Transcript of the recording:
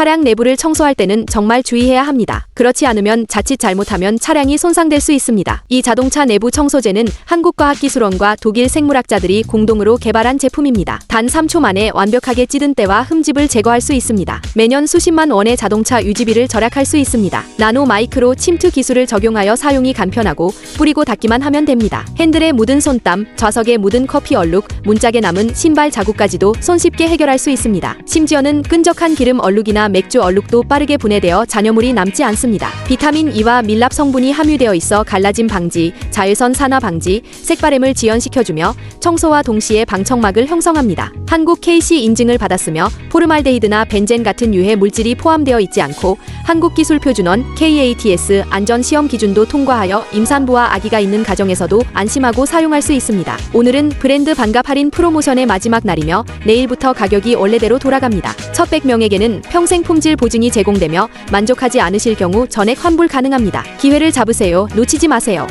차량 내부를 청소할 때는 정말 주의해야 합니다. 그렇지 않으면 자칫 잘못하면 차량이 손상될 수 있습니다. 이 자동차 내부 청소제는 한국과학기술원과 독일 생물학자들이 공동으로 개발한 제품입니다. 단 3초 만에 완벽하게 찌든 때와 흠집을 제거할 수 있습니다. 매년 수십만 원의 자동차 유지비를 절약할 수 있습니다. 나노 마이크로 침투 기술을 적용하여 사용이 간편하고 뿌리고 닦기만 하면 됩니다. 핸들에 묻은 손땀, 좌석에 묻은 커피 얼룩, 문짝에 남은 신발 자국까지도 손쉽게 해결할 수 있습니다. 심지어는 끈적한 기름 얼룩이나 맥주 얼룩도 빠르게 분해되어 잔여물이 남지 않습니다. 비타민 E와 밀랍 성분이 함유되어 있어 갈라짐 방지, 자외선 산화 방지, 색바램을 지연시켜주며 청소와 동시에 방청막을 형성합니다. 한국 KC 인증을 받았으며 포르말데히드나 벤젠 같은 유해 물질이 포함되어 있지 않고 한국기술표준원 KATS 안전시험 기준도 통과하여 임산부와 아기가 있는 가정에서도 안심하고 사용할 수 있습니다. 오늘은 브랜드 반갑 할인 프로모션의 마지막 날이며 내일부터 가격이 원래대로 돌아갑니다. 첫 100명에게는 평생 품질 보증이 제공되며 만족하지 않으실 경우 전액 환불 가능합니다. 기회를 잡으세요. 놓치지 마세요.